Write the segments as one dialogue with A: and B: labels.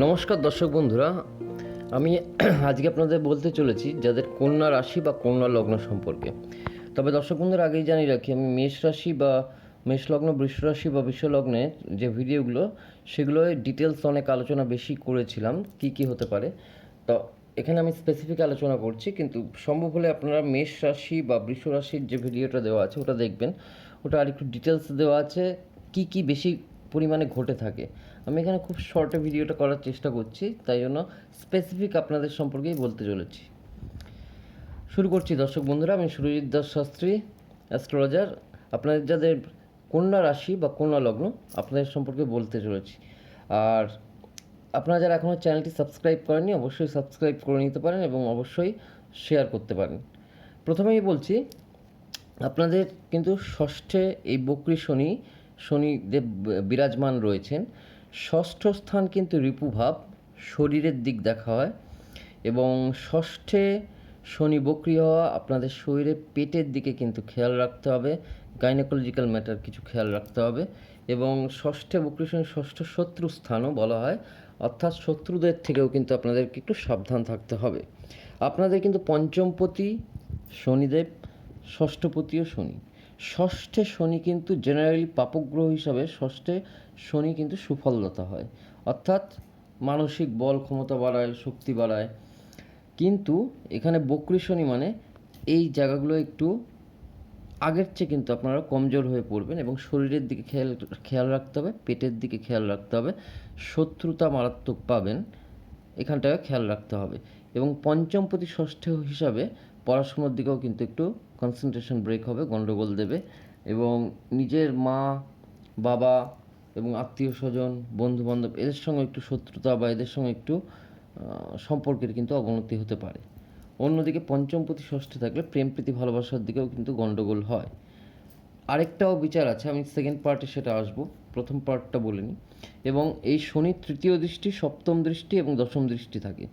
A: নমস্কার দর্শক বন্ধুরা, আমি আজকে আপনাদের বলতে চলেছি যাদের কন্যা রাশি বা কন্যা লগ্ন সম্পর্কে। তবে দর্শক বন্ধুরা, আগেই জানিয়ে রাখি, আমি মেষ রাশি বা মেষ লগ্ন, বৃষ রাশি বা বিশ্ব লগ্নে যে ভিডিওগুলো, সেগুলোয় ডিটেলস অনেক আলোচনা বেশি করেছিলাম, কি কি হতে পারে। তো এখানে আমি স্পেসিফিক আলোচনা করছি, কিন্তু সম্ভব হলে আপনারা মেষ রাশি বা বৃষ রাশির যে ভিডিওটা দেওয়া আছে, ওটা দেখবেন। ওটা আর একটু ডিটেলস দেওয়া আছে, কি কি বেশি পরিমাণে ঘটে থাকে। আমি এখানে খুব শর্টে ভিডিওটা করার চেষ্টা করছি, তাই জন্য স্পেসিফিক আপনাদের সম্পর্কেই বলতে চলেছি। শুরু করছি, দর্শক বন্ধুরা, আমি সুরজিৎ দাস শাস্ত্রী অ্যাস্ট্রোলজার আপনাদের যাদের কন্যা রাশি বা কন্যা লগ্ন, আপনাদের সম্পর্কে বলতে চলেছি। আর আপনারা যারা এখনও চ্যানেলটি সাবস্ক্রাইব করেননি, অবশ্যই সাবস্ক্রাইব করে নিতে পারেন এবং অবশ্যই শেয়ার করতে পারেন। প্রথমেই বলছি, আপনাদের কিন্তু ষষ্ঠে এই বকরি শনি, শনিদেব বিরাজমান রয়েছেন। ষষ্ঠ স্থান কিন্তু রিপুভাব শরীরের দিক দেখা হয় এবং ষষ্ঠে শনি বকরি হওয়া আপনাদের শরীরে পেটের দিকে কিন্তু খেয়াল রাখতে হবে গাইনোকোলজিক্যাল ম্যাটার কিছু খেয়াল রাখতে হবে এবং ষষ্ঠে বকরি শনি ষষ্ঠ শত্রু স্থানও বলা হয়, অর্থাৎ শত্রুদের থেকেও কিন্তু আপনাদেরকে একটু সাবধান থাকতে হবে। আপনাদের কিন্তু পঞ্চমপতি শনিদেব, ষষ্ঠপতিও শনি। ষষ্ঠে শনি কিন্তু জেনারেলি পাপগ্রহ হিসাবে, ষষ্ঠে শনি কিন্তু সুফলদাতা হয়। অর্থাৎ মানসিক বল ক্ষমতা বাড়ায়, শক্তি বাড়ায়। কিন্তু এখানে বক্রি শনি মানে এই জায়গাগুলো একটু আগের চেয়ে কিন্তু আপনারা কমজোর হয়ে পড়বেন এবং শরীরের দিকে খেয়াল খেয়াল রাখতে হবে, পেটের দিকে খেয়াল রাখতে হবে। শত্রুতা মারাত্মক পাবেন, এখানটায় খেয়াল রাখতে হবে। এবং পঞ্চম প্রতি ষষ্ঠ হিসাবে পড়াশোনার দিকেও কিন্তু একটু কনসেন্ট্রেশন ব্রেক হবে গণ্ডগোল দেবে। এবং নিজের মা, বাবা এবং আত্মীয় স্বজন বন্ধু বান্ধব এদের সঙ্গে একটু শত্রুতা বা এদের সঙ্গে একটু সম্পর্কের কিন্তু অবনতি হতে পারে। অন্যদিকে পঞ্চম প্রতি ষষ্ঠে থাকলে প্রেম প্রীতি ভালোবাসার দিকেও কিন্তু গণ্ডগোল হয়। আরেকটাও বিচার আছে, আমি সেকেন্ড পার্টে সেটা আসব, প্রথম পার্টটা বলে নিই। এবং এই শনির তৃতীয় দৃষ্টি, সপ্তম দৃষ্টি এবং দশম দৃষ্টি থাকে।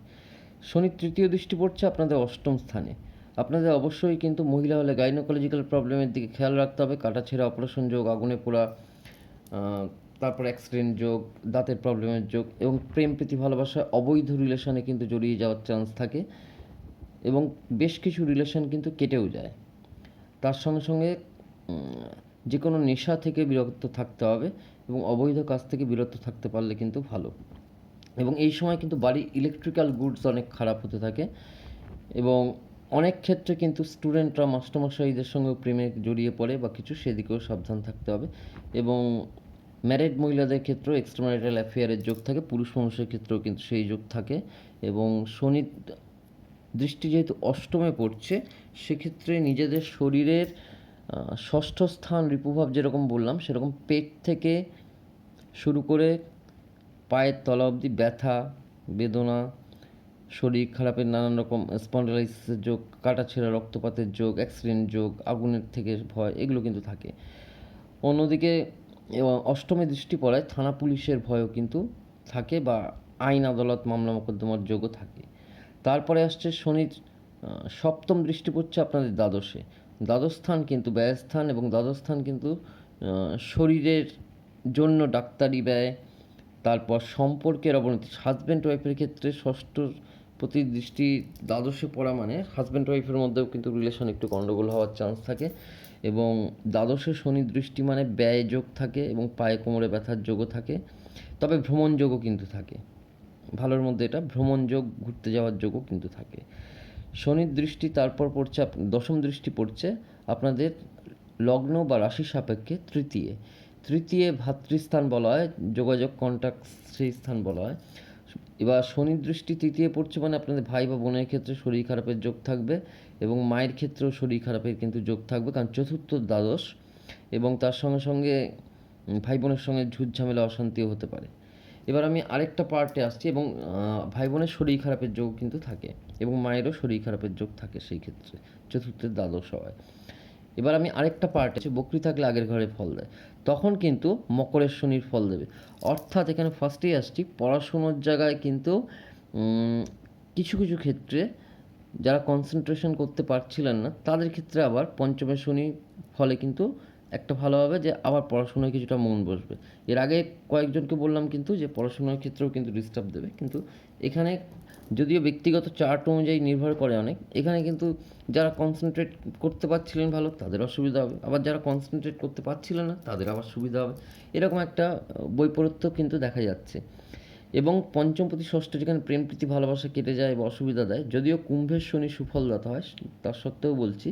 A: শনির তৃতীয় দৃষ্টি পড়ছে আপনাদের অষ্টম স্থানে। আপনাদের অবশ্যই কিন্তু মহিলা হলে গাইনোকোলজিক্যাল প্রবলেমের দিকে খেয়াল রাখতে হবে কাটাছেঁড়া অপারেশন যোগ, আগুনে পোড়া তারপর অ্যাক্সিডেন্ট যোগ, দাঁতের প্রবলেমের যোগ এবং প্রেম, প্রীতি, ভালোবাসা অবৈধ রিলেশনে কিন্তু জড়িয়ে যাওয়ার চান্স থাকে এবং বেশ কিছু রিলেশন কিন্তু কেটেও যায়। তার সঙ্গে সঙ্গে যে কোনো নেশা থেকে বিরত থাকতে হবে এবং অবৈধ কাজ থেকে বিরত থাকতে পারলে কিন্তু ভালো। এবং এই সময় কিন্তু বাড়ি ইলেকট্রিক্যাল গুডস অনেক খারাপ হতে থাকে এবং অনেক ক্ষেত্রে কিন্তু স্টুডেন্টরা মাস্টারমশাইদের সঙ্গেও প্রেমে জড়িয়ে পড়ে বা কিছু সেদিকেও সাবধান থাকতে হবে এবং ম্যারিড মহিলাদের ক্ষেত্রেও এক্সট্রাম্যারিটাল অ্যাফেয়ারের যোগ থাকে, পুরুষ মানুষের ক্ষেত্রেও কিন্তু সেই যোগ থাকে এবং শনি দৃষ্টি যেহেতু অষ্টমে পড়ছে, সেক্ষেত্রে নিজেদের শরীরের ষষ্ঠ স্থান রিপুভাব যেরকম বললাম, সেরকম পেট থেকে শুরু করে পায়ের তলা অবধি ব্যথা, বেদনা, শরীর খারাপের নানান রকম স্পন্ডালাইসিসের যোগ কাটাছেঁড়া রক্তপাতের যোগ অ্যাক্সিডেন্ট যোগ, আগুনের থেকে ভয়, এগুলো কিন্তু থাকে। অন্যদিকে এবং অষ্টমে দৃষ্টি পড়ায় থানা পুলিশের ভয়ও কিন্তু থাকে বা আইন আদালত মামলা মোকদ্দমার যোগও থাকে। তারপরে আসছে শনির সপ্তম দৃষ্টি পড়ছে আপনাদের দ্বাদশে। দ্বাদশ স্থান কিন্তু ব্যয়স্থান এবং দ্বাদশ স্থান কিন্তু শরীরের জন্য ডাক্তারি ব্যয়, তারপর সম্পর্কের অবনতি। হাজব্যান্ড ওয়াইফের ক্ষেত্রে ষষ্ঠ প্রতি দৃষ্টি দ্বাদশে পড়া মানে হাজব্যান্ড ওয়াইফের মধ্যেও কিন্তু রিলেশন একটু গণ্ডগোল হওয়ার চান্স থাকে এবং দ্বাদশে শনি দৃষ্টি মানে ব্যয় যোগ থাকে এবং পায়ে কোমরে ব্যথার যোগও থাকে। তবে ভ্রমণ যোগও কিন্তু থাকে। ভালোর মধ্যে এটা ভ্রমণ যোগ, ঘুরতে যাওয়ার যোগও কিন্তু থাকে। শনির দৃষ্টি তারপর পড়ছে দশম দৃষ্টি পড়ছে আপনাদের লগ্ন বা রাশি সাপেক্ষে তৃতীয়। তৃতীয় ভাতৃস্থান বলা হয়, যোগাযোগ কন্ট্যাক্ট সেই স্থান বলা হয়। এবার শনির দৃষ্টি তৃতীয় পড়ছে মানে আপনাদের ভাই বা বোনের ক্ষেত্রে শরীর খারাপের যোগ থাকবে এবং মায়ের ক্ষেত্রেও শরীর খারাপের কিন্তু যোগ থাকবে, কারণ চতুর্থ দ্বাদশ এবং তার সঙ্গে সঙ্গে ভাই বোনের সঙ্গে ঝুট ঝামেলা অশান্তিও হতে পারে। এবার আমি আরেকটা পার্টে আসছি এবং ভাই বোনের শরীর খারাপের যোগ কিন্তু থাকে এবং মায়েরও শরীর খারাপের যোগ থাকে সেই ক্ষেত্রে, চতুর্থের দ্বাদশ হওয়ায় এবার আমি আরেকটা পার্ট আছে বকরি থাকলে আগের ঘরে ফল দেয়। তখন কিন্তু মকরের শনির ফল দেবে। অর্থাৎ এখানে ফার্স্টেই আসছি, পড়াশুনোর জায়গায় কিন্তু কিছু কিছু ক্ষেত্রে যারা কনসেন্ট্রেশন করতে পারছিলেন না, তাদের ক্ষেত্রে আবার পঞ্চমের শনি ফলে কিন্তু একটা ভালো হবে যে আবার পড়াশোনায় কিছুটা মন বসবে। এর আগে কয়েকজনকে বললাম কিন্তু যে পড়াশোনার ক্ষেত্রেও কিন্তু ডিস্টার্ব দেবে। কিন্তু এখানে যদিও ব্যক্তিগত চার্ট অনুযায়ী নির্ভর করে অনেক, এখানে কিন্তু যারা কনসেন্ট্রেট করতে পারছিলেন ভালো, তাদের অসুবিধা হবে। আবার যারা কনসেন্ট্রেট করতে পারছিলেন না, তাদের আবার সুবিধা হবে। এরকম একটা বৈপরীত্য কিন্তু দেখা যাচ্ছে। এবং পঞ্চমপতি ষষ্ঠ যেখানে প্রেম, প্রীতি, ভালোবাসা কেটে যায় বা অসুবিধা দেয়, যদিও কুম্ভের শনি সুফলদাতা হয়, তার সত্ত্বেও বলছি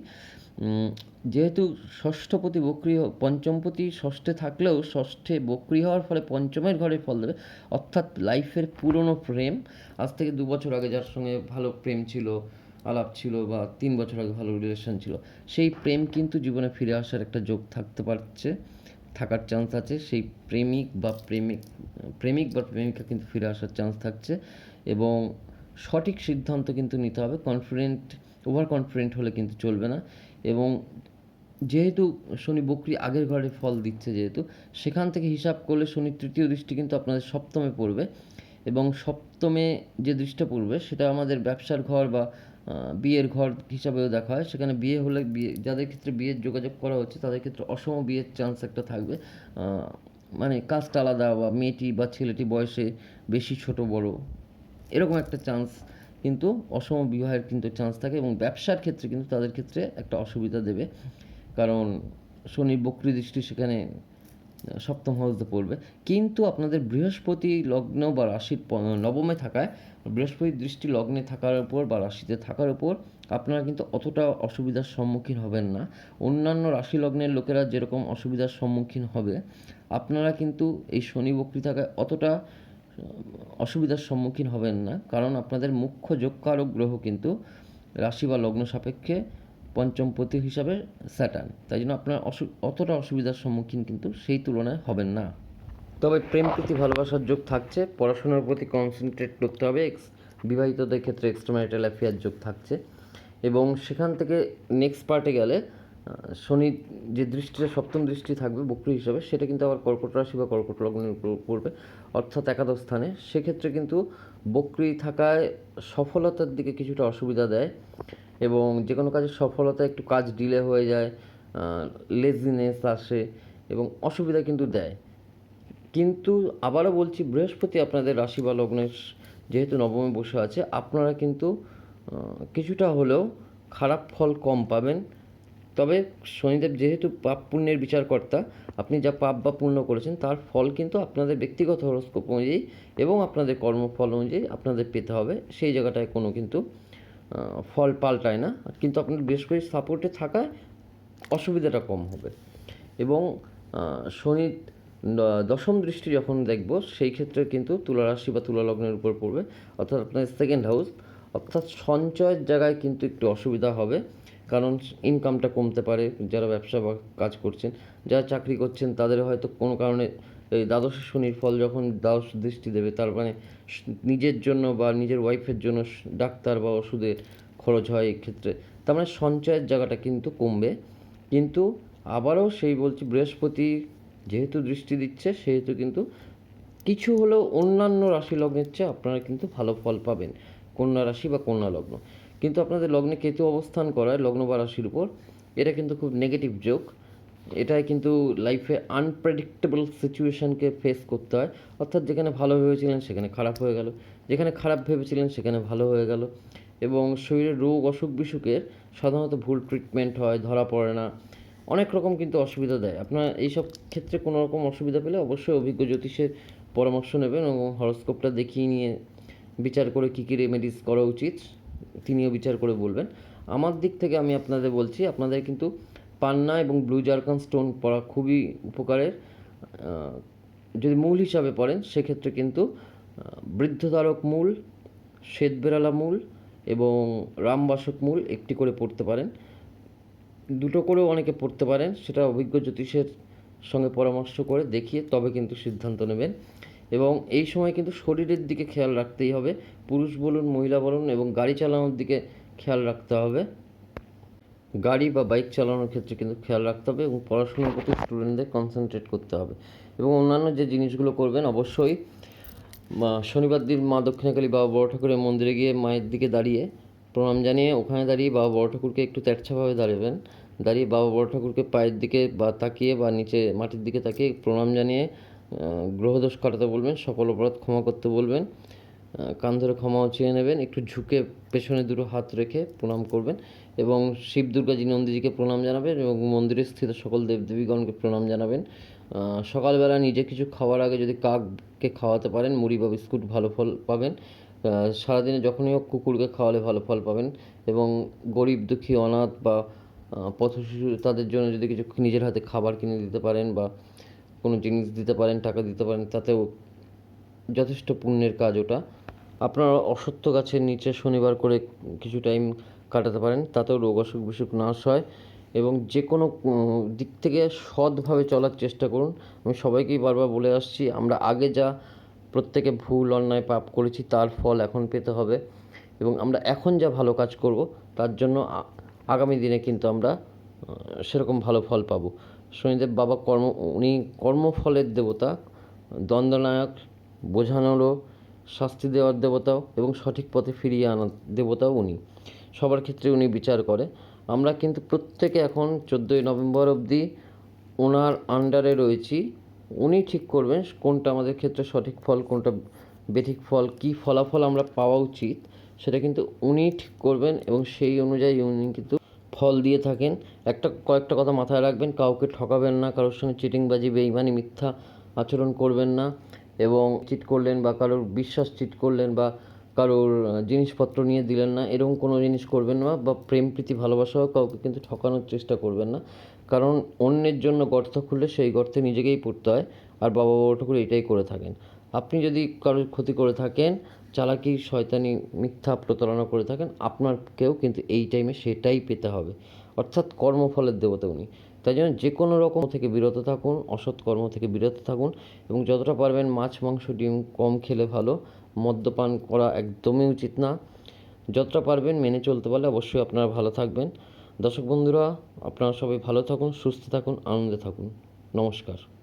A: যেহেতু ষষ্ঠপতি বক্রি পঞ্চমপতি ষষ্ঠে থাকলেও ষষ্ঠে বক্রি হওয়ার ফলে পঞ্চমের ঘরে ফল দেবে। অর্থাৎ লাইফের পুরনো প্রেম, আজ থেকে দু বছর আগে যার সঙ্গে ভালো প্রেম ছিল, আলাপ ছিল বা তিন বছর আগে ভালো রিলেশন ছিল, সেই প্রেম কিন্তু জীবনে ফিরে আসার একটা যোগ থাকতে পারছে। থাকার চান্স আছে। সেই প্রেমিক বা প্রেমিক প্রেমিক বা প্রেমিকা কিন্তু ফিরে আসার চান্স থাকছে এবং সঠিক সিদ্ধান্ত কিন্তু নিতে হবে। কনফিডেন্ট ওভার কনফিডেন্ট হলে কিন্তু চলবে না এবং যেহেতু শনি বকরি আগের ঘরে ফল দিচ্ছে যেহেতু, সেখান থেকে হিসাব করলে শনির তৃতীয় দৃষ্টি কিন্তু আপনাদের সপ্তমে পড়বে এবং সপ্তমে যে দৃষ্টিটা পড়বে সেটা আমাদের ব্যবসার ঘর বা বিয়ের ঘর হিসাবেও দেখা হয়। সেখানে বিয়ে হলে বিয়ে যাদের ক্ষেত্রে বিয়ের যোগাযোগ করা হচ্ছে, তাদের ক্ষেত্রে অসম বিয়ের চান্স একটা থাকবে। মানে কাস্ট আলাদা বা মেয়েটি বা ছেলেটি বয়সে বেশি, ছোট, বড়, এরকম একটা চান্স কিন্তু অসম বিবাহের কিন্তু চান্স থাকে এবং ব্যবসার ক্ষেত্রে কিন্তু তাদের ক্ষেত্রে একটা অসুবিধা দেবে। কারণ শনির বক্রি দৃষ্টি সেখানে সপ্তম হাউসে পড়বে। কিন্তু আপনাদের বৃহস্পতি লগ্ন বা রাশির নবমে থাকায়, বৃহস্পতি দৃষ্টি লগ্নে থাকার উপর বা রাশিতে থাকার উপর আপনারা কিন্তু অতটা অসুবিধার সম্মুখীন হবেন না। অন্যান্য রাশি লগ্নের লোকেরা যেরকম অসুবিধার সম্মুখীন হবে, আপনারা কিন্তু এই শনি বক্রি থাকায় অতটা অসুবিধার সম্মুখীন হবেন না। কারণ আপনাদের মুখ্য যোগকারক গ্রহ কিন্তু রাশি বা লগ্ন সাপেক্ষে পঞ্চমপতি হিসাবে স্যাটার্ন। তাই জন্য আপনার অতটা অসুবিধার সম্মুখীন কিন্তু সেই তুলনায় হবেন না। তবে প্রেম প্রীতি, ভালোবাসার যোগ থাকছে। পড়াশোনার প্রতি কনসেন্ট্রেট করতে হবে। এক্স বিবাহিতদের ক্ষেত্রে এক্সট্রা ম্যারিটাল অ্যাফেয়ার যোগ থাকছে। এবং সেখান থেকে নেক্সট পার্টে গেলে শনির যে দৃষ্টিটা সপ্তম দৃষ্টি থাকবে বক্রী হিসাবে, সেটা কিন্তু আবার কর্কট রাশি বা কর্কট লগ্নের উপর পড়বে। অর্থাৎ একাদশ স্থানে। সেক্ষেত্রে কিন্তু বক্রী থাকায় সফলতার দিকে কিছুটা অসুবিধা দেয়। এবং যে কোনো কাজের সফলতা একটু কাজ ডিলে হয়ে যায় লেজিনেস আসে এবং অসুবিধা কিন্তু দেয়। কিন্তু আবারও বলছি, বৃহস্পতি আপনাদের রাশি বা লগ্নের যেহেতু নবমে বসে আছে, আপনারা কিন্তু কিছুটা হলেও খারাপ ফল কম পাবেন। তবে শনিদেব যেহেতু পাপ পুণ্যের বিচারকর্তা, আপনি যা পাপ বা পুণ্য করেছেন, তার ফল কিন্তু আপনাদের ব্যক্তিগত হরস্কোপ অনুযায়ী এবং আপনাদের কর্মফল অনুযায়ী আপনাদের পেতে হবে। সেই জায়গাটায় কোনো কিন্তু ফল পাল্টায় না। কিন্তু আপনার বৃহস্পতির সাপোর্টে থাকায় অসুবিধাটা কম হবে। এবং শনির দশম দৃষ্টি যখন দেখব, সেই ক্ষেত্রে কিন্তু তুলা রাশি বা তুলা লগ্নের উপর পড়বে। অর্থাৎ আপনার সেকেন্ড হাউস অর্থাৎ সঞ্চয়ের জায়গায় কিন্তু একটু অসুবিধা হবে। কারণ ইনকামটা কমতে পারে, যারা ব্যবসা বা কাজ করছেন, যারা চাকরি করছেন, তাদের হয়তো কোনো কারণে এই দ্বাদশ শনির ফল যখন দ্বাদশ দৃষ্টি দেবে, তার মানে নিজের জন্য বা নিজের ওয়াইফের জন্য ডাক্তার বা ওষুধের খরচ হয় এই ক্ষেত্রে তার মানে সঞ্চয়ের জায়গাটা কিন্তু কমবে। কিন্তু আবারও সেই বলছি বৃহস্পতি যেহেতু দৃষ্টি দিচ্ছে, সেহেতু কিন্তু কিছু হলেও অন্যান্য রাশি লগ্নের চেয়ে আপনারা কিন্তু ভালো ফল পাবেন। কন্যা রাশি বা কন্যা লগ্ন। কিন্তু আপনাদের লগ্নে কেতু অবস্থান করায়, লগ্ন বা রাশির উপর, এটা কিন্তু খুব নেগেটিভ যোগ। এটাই কিন্তু লাইফে আনপ্রেডিক্টেবল সিচুয়েশনকে ফেস করতে হয়। অর্থাৎ যেখানে ভালো ভেবেছিলেন, সেখানে খারাপ হয়ে গেল। যেখানে খারাপ ভেবেছিলেন, সেখানে ভালো হয়ে গেল। এবং শরীরের রোগ, অসুখ, বিসুখের সাধারণত ভুল ট্রিটমেন্ট হয়, ধরা পড়ে না। অনেক রকম কিন্তু অসুবিধা দেয়। আপনার এইসব ক্ষেত্রে কোনো রকম অসুবিধা পেলে অবশ্যই অভিজ্ঞ জ্যোতিষের পরামর্শ নেবেন এবং হরস্কোপটা দেখিয়ে নিয়ে বিচার করে কী কী রেমেডিস করা উচিত, তিনিও বিচার করে বলবেন। আমার দিক থেকে আমি আপনাদের বলছি, আপনাদের কিন্তু পান্না এবং ব্লু জারকান স্টোন পরা খুবই উপকারের যদি মূল হিসাবে পড়েন সেক্ষেত্রে কিন্তু আহ, বৃদ্ধধারক মূল শ্বেতবেরালা মূল এবং রামবাসক মূল একটি করে পড়তে পারেন। দুটো করেও অনেকে পড়তে পারেন সেটা অভিজ্ঞ জ্যোতিষের সঙ্গে পরামর্শ করে দেখিয়ে তবে কিন্তু সিদ্ধান্ত নেবেন। এবং এই সময় কিন্তু শরীরের দিকে খেয়াল রাখতেই হবে পুরুষ বলুন মহিলা বলুন এবং গাড়ি চালানোর দিকে খেয়াল রাখতে হবে। গাড়ি বা বাইক চালানোর ক্ষেত্রে কিন্তু খেয়াল রাখতে হবে এবং পড়াশোনার প্রতি স্টুডেন্টদের কনসেন্ট্রেট করতে হবে। এবং অন্যান্য যে জিনিসগুলো করবেন, অবশ্যই শনিবার দিন মা দক্ষিণাকালী বাবা বড় ঠাকুরের মন্দিরে গিয়ে মায়ের দিকে দাঁড়িয়ে প্রণাম জানিয়ে ওখানে দাঁড়িয়ে বাবা বড় ঠাকুরকে একটু তেরছাভাবে দাঁড়াবেন। দাঁড়িয়ে বাবা বড় ঠাকুরকে পায়ের দিকে বা তাকিয়ে বা নিচে মাটির দিকে তাকিয়ে প্রণাম জানিয়ে গ্রহদোষ কাটাতে বলবেন, সকল অপরাধ ক্ষমা করতে বলবেন কান ধরে ক্ষমাও চেয়ে নেবেন, একটু ঝুঁকে পেছনে দুটো হাত রেখে প্রণাম করবেন। এবং শিব দুর্গাজি নন্দীজিকে প্রণাম জানাবেন এবং মন্দিরে স্থিত সকল দেবদেবীগণকে প্রণাম জানাবেন। সকালবেলা নিজে কিছু খাওয়ার আগে যদি কাককে খাওয়াতে পারেন মুড়ি বা বিস্কুট ভালো ফল পাবেন। সারাদিনে যখনই হোক কুকুরকে খাওয়ালে ভালো ফল পাবেন এবং গরিব দুঃখী অনাথ বা আহ, পথশিশু তাদের জন্য যদি কিছু নিজের হাতে খাবার কিনে দিতে পারেন বা কোনো জিনিস দিতে পারেন টাকা দিতে পারেন তাতেও যথেষ্ট পুণ্যের কাজ ওটা। আপনারা অসত্য গাছের নিচে শনিবার করে কিছু টাইম কাটাতে পারেন, তাতেও রোগ অসুখ বিসুখ নাশ হয় এবং যে কোনো দিক থেকে সৎভাবে চলার চেষ্টা করুন। আমি সবাইকেই বারবার বলে আসছি, আমরা আগে যা প্রত্যেকে ভুল, অন্যায়, পাপ করেছি, তার ফল এখন পেতে হবে এবং আমরা এখন যা ভালো কাজ করব, তার জন্য আগামী দিনে কিন্তু আমরা সেরকম ভালো ফল পাবো। শনিদেব বাবা কর্ম, উনি কর্মফলের দেবতা, দ্বন্দ্বনায়ক, বোঝানোরও শাস্তি দেওয়ার দেবতাও এবং সঠিক পথে ফিরিয়ে আনার দেবতাও উনি। সবার ক্ষেত্রে উনি বিচার করে। আমরা কিন্তু প্রত্যেকে এখন চোদ্দোই নভেম্বর অবধি ওনার আন্ডারে রয়েছি। উনি ঠিক করবেন কোনটা আমাদের ক্ষেত্রে সঠিক ফল, কোনটা বেঠিক ফল, কী ফলাফল আমরা পাওয়া উচিত, সেটা কিন্তু উনি ঠিক করবেন এবং সেই অনুযায়ী উনি কিন্তু ফল দিয়ে থাকেন। একটা, কয়েকটা কথা মাথায় রাখবেন, কাউকে ঠকাবেন না, কারোর সঙ্গে চিটিংবাজি, বেইমানি, মিথ্যা আচরণ করবেন না এবং চিট করলেন বা কারোর বিশ্বাস চিট করলেন বা কারোর জিনিসপত্র নিয়ে দিলেন না, এরকম কোনো জিনিস করবেন না বা প্রেম, প্রীতি, ভালোবাসাও কাউকে কিন্তু ঠকানোর চেষ্টা করবেন না। কারণ অন্যের জন্য গর্ত খুললে সেই গর্তে নিজেকেই পড়তে হয় আর বাবা বড় ঠাকুর এটাই করে থাকেন। আপনি যদি কারোর ক্ষতি করে থাকেন, চালাকি, শয়তানি, মিথ্যা প্রতারণা করে থাকেন আপনারকেও কিন্তু এই টাইমে সেটাই পেতে হবে। অর্থাৎ কর্মফলের দেবতা উনি। তাই জন্য যে কোনো রকম থেকে বিরত থাকুন, অসৎ কর্ম থেকে বিরত থাকুন এবং যতটা পারবেন মাছ, মাংস, ডিম কম খেলে ভালো। মদ্যপান করা একদমই উচিত না। যতটা পারবেন মেনে চলতে পারলে অবশ্যই আপনারা ভালো থাকবেন। দর্শক বন্ধুরা, আপনারা সবাই ভালো থাকুন, সুস্থ থাকুন, আনন্দে থাকুন। নমস্কার।